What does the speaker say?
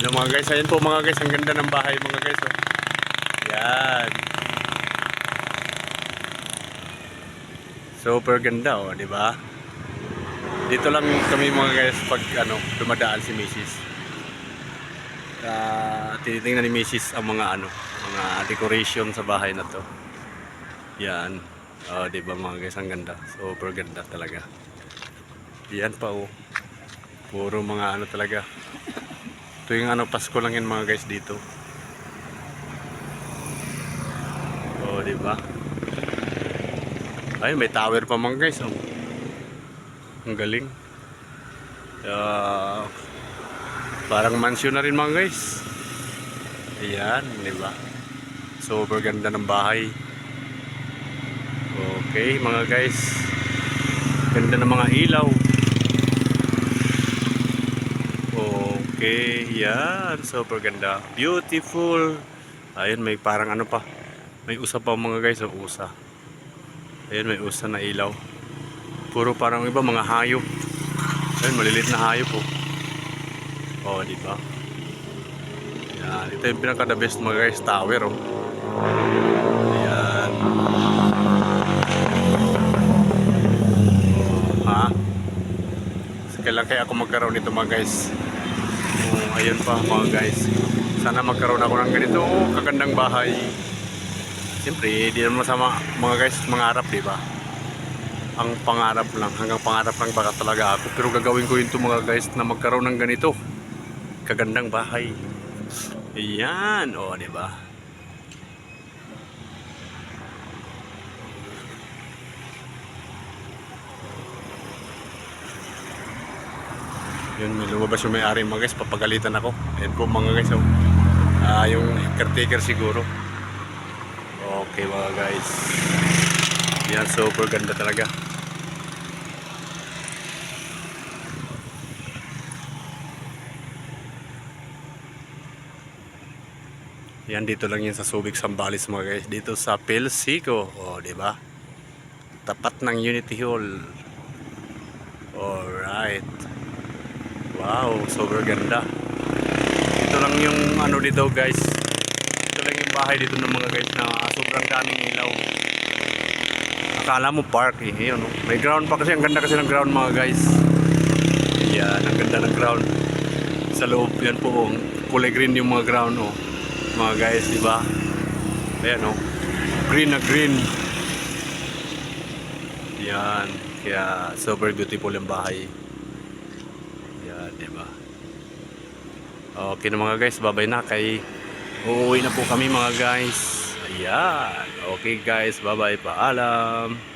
Hello mga guys, ayan po mga guys, ang ganda ng bahay mga guys. Oh. Yan. Super ganda oh, di ba? Dito lang kami mga guys pag ano, dumadaan si Mrs. Uh, tinitingnan ni Mrs. ang mga ano, mga decoration sa bahay na to. Yan. Oh, di ba mga guys, ang ganda. Super ganda talaga. Yan pa oh. Puro mga ano talaga. Tuwing ano Pasko lang yan mga guys dito. Oh, di ba? Ay, may tower pa mga guys, oh. Ang galing. Ah, parang mansion na rin mga guys. Ayan, di ba? Super ganda ng bahay. Okay, mga guys. Ganda ng mga ilaw. Okay, yan. Super ganda. Beautiful. Ayun, may parang ano pa. May usa pa mga guys, oh, usa. Ayun, may usa na ilaw. Puro parang iba mga hayop. Ayun, malilit na hayop oh. Oh, di ba? Yan, ito yung pinaka the best mga guys, tower oh. Ayan. Ha? Kailan kaya ako magkaroon nito mga guys? Ayun pa mga guys. Sana magkaroon ako ng ganito kagandang bahay. Siyempre, di naman masama mga guys, mangarap, di ba? Ang pangarap lang, hanggang pangarap lang baka talaga ako. Pero gagawin ko yun mga guys na magkaroon ng ganito. Kagandang bahay. Ayan, o, oh, di ba? Yun, may lumabas yung may-ari mga guys, papagalitan ako. Ayan po mga guys, oh. Ah, yung caretaker siguro. Okay mga guys. Yan, super ganda talaga. Yan, dito lang yan sa Subic, Sambales mga guys. Dito sa Pelsico. O, di ba? Tapat ng Unity Hall. Alright. Wow, super ganda. Ito lang yung ano dito guys. Ito lang yung bahay dito ng mga guys na sobrang daming ilaw. Akala mo park eh. Yun, oh. May ground pa kasi. Ang ganda kasi ng ground mga guys. Yan, ang ganda ng ground. Sa loob yan po. Oh. Kulay green yung mga ground oh. Mga guys, di ba? Ayan oh. Green na green. Yan. Kaya super beautiful yung bahay. Yan, di ba? Okay na mga guys, babay na kay uuwi na po kami mga guys. Ayan. Okay guys, bye-bye. Paalam.